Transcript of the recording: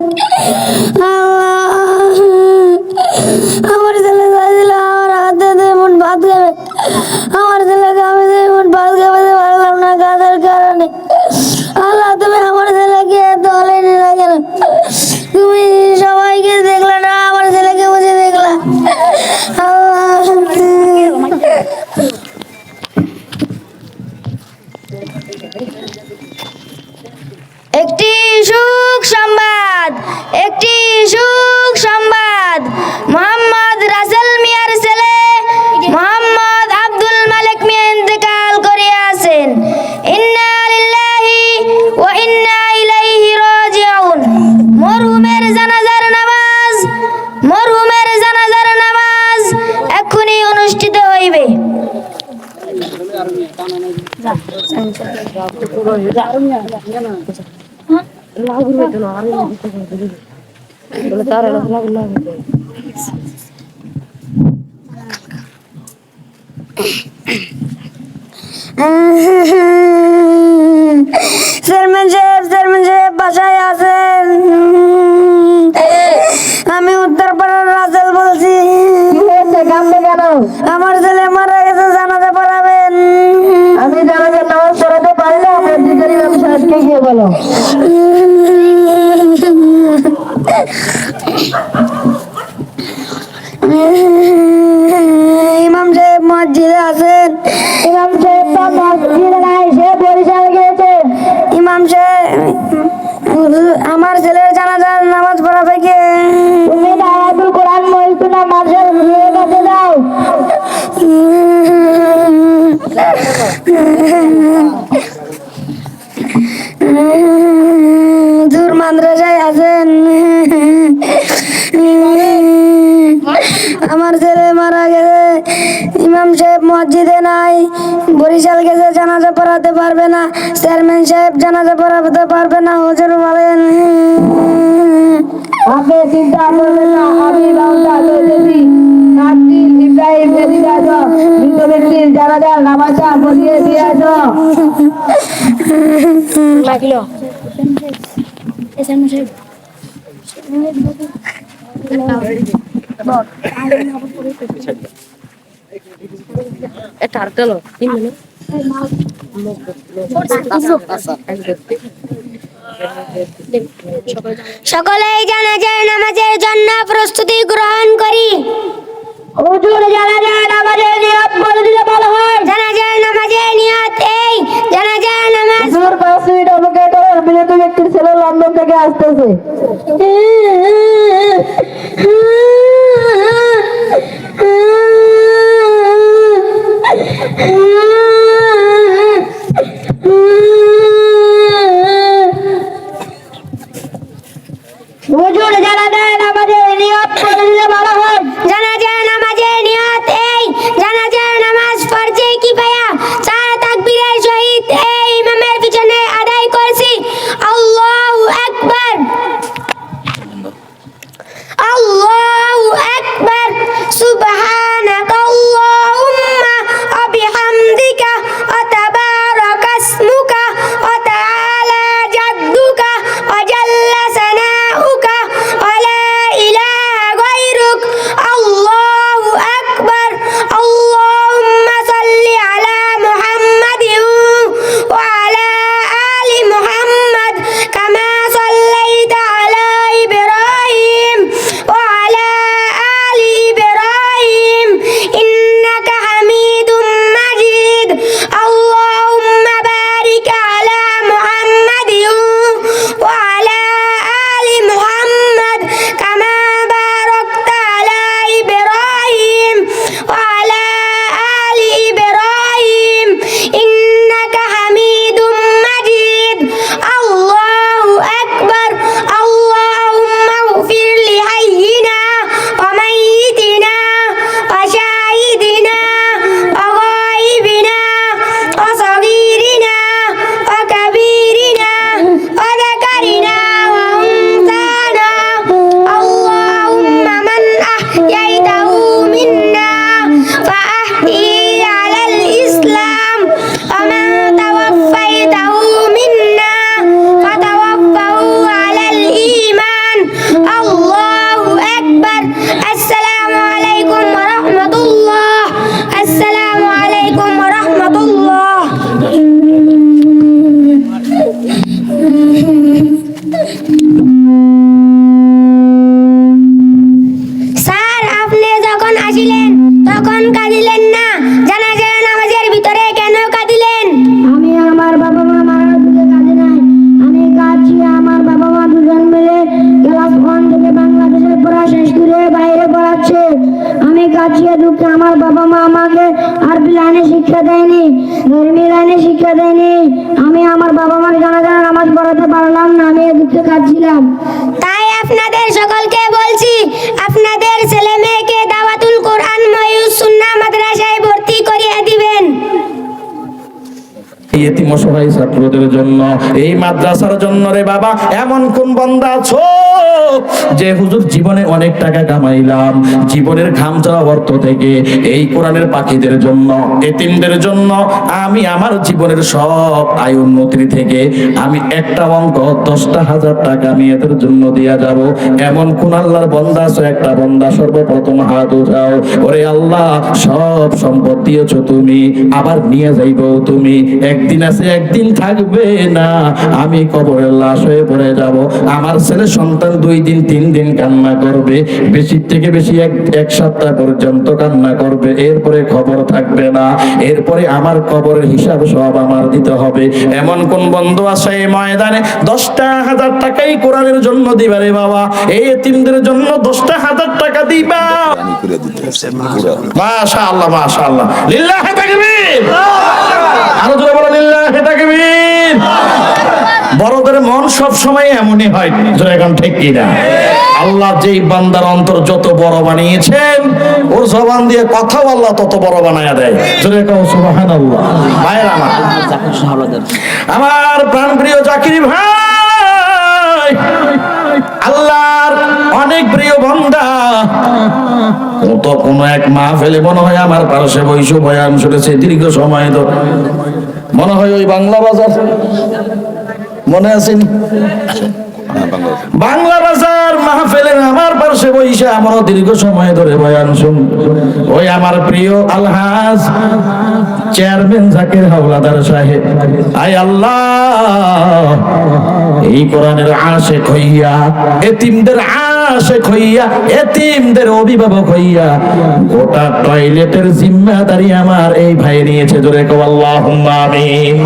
আমার চেয়ারম্যান সাহেব বাসায় আছেন আমি উত্তরপাড়ার রাজেল বলছি আমার ছেলে সাহেবকে গিয়ে বলো। ইমাম সাহেব মসজিদে আছেন? ইমাম সাহেব তো মসজিদে নাই সে বরিশাল গিয়েছে। ইমাম সাহেব আমার ছেলের জানাজার নামাজ পড়াবে কে তুমি দায়াতুল কোরআন মহিতুনা মার্শাল মেয়ের কাছে যাও। ইমাম সাহেব মসজিদে নাই বরিশাল গেছে জানাজা পড়াতে পারবে না চেয়ারম্যান সাহেব জানাজা পড়াতে পারবে না হুজুর বলেন। আপনি চিন্তা করবেন না আমি ব্যবস্থা ইব্রাহিম এদিকে আসো মৃত ব্যক্তির জানাজার নামাজটা পড়িয়ে দিয়ে আসো। সকলেই জানাজার নামাজের জন্য প্রস্তুতি গ্রহণ করি। হুজুর জানাজার নামাজের নিয়ত বলে দিলে ভালো হয়। জানাজার নামাজের নিয়ত এই জানাজার নামাজ হুজুর পাঁচ মিনিট অপেক্ষা করুন মৃত ব্যক্তির ছেলে লন্ডন থেকে আসতেছে হুজুর নামাজের নিয়ত দিলে ভালো হয় জানাজার কাছিয়ে দুঃখে আমার বাবা মা আমাকে আরবি লাইনে শিক্ষা দেয়নি ধর্মী লাইনে শিক্ষা দেয়নি। আমি আমার বাবা মার নামাজ পড়াতে পারলাম না আমি দুঃখে কাঁদছিলাম। তাই আপনাদের সকলকে বলছি আপনাদের ছেলে মেয়েকে দাওয়াতুল কোরআন ময়ূর সুন্না মাদ্রাসায় ভর্তি করিয়ে দিবেন। এই ছাত্রদের জন্য এই মাদ্রাসার জন্য রে বাবা এমন কোন বান্দা আছো? যে হুজুর জীবনে অনেক টাকা কামাইলাম, জীবনের ঘাম চাওয়া অর্থ থেকে এই কোরআনের পাখিদের জন্য, এতিমদের জন্য আমি আমার জীবনের সব আয় উন্নতির থেকে আমি একটা অঙ্ক দশটা হাজার টাকা আমি এদের জন্য দিয়া যাব। এমন কোন আল্লাহর বন্দা আছো? একটা বন্দা সর্বপ্রথম হাত উঠাও। ওরে আল্লাহ, সব সম্পদ দিয়েছ তুমি, আবার নিয়ে যাইবো তুমি। একদিন আছে, একদিন থাকবে না, আমি কবরের লাশ হয়ে পড়ে যাব। আমার ছেলে সন্তান দুই দিন তিন দিন কান্না করবে বেশি থেকে বেশি এক এক সপ্তাহ পর্যন্ত কান্না করবে এরপরে খবর থাকবে না এরপরে আমার কবরের হিসাব সব আমার দিতে হবে। এমন কোন বন্ধু আছে এই ময়দানে? দশটা হাজার টাকাই কোরআনের জন্য দিবা রে বাবা। এই এতিমদের জন্য দশটা হাজার টাকা দিবা। মাশাআল্লাহ মাশাআল্লাহ। লিল্লাহি তাকবীর। আরও বড়দের মন সব সময় এমনই হয় ঠিক কিনা আল্লাহ যেই বান্দার অন্তর যত বড় বানিয়েছেন, ওর জবান দিয়ে কথাও আল্লাহ তত বড় বানায়া দেয়। আমার আমার প্রাণপ্রিয় জাকির ভাই, আল্লাহর অনেক প্রিয় বন্দা। তো কোনো এক মা ফেলে মনে হয় আমার পাশে বৈশ বয়ান শুনেছে দীর্ঘ সময় ধরে। মনে হয় ওই বাংলা বাজার। মনে আছেন বাংলা বাজার মাহফিলের আমার পাশে বইসে আমারও দীর্ঘ সময় ধরে বয়ান শুন। ওই আমার প্রিয় আলহাজ চেয়ারম্যান জাকির হাওলাদার সাহেব। আয় আল্লাহ, এই কোরআনের আশেক হইয়া এতিমদের আশেক হইয়া এতিমদের অভিভাবক হইয়া, গোটা টয়লেটের জিম্মাদারি আমার, এই ভাই নিয়েছে, জোরে কো আল্লাহুম্মা আমিন।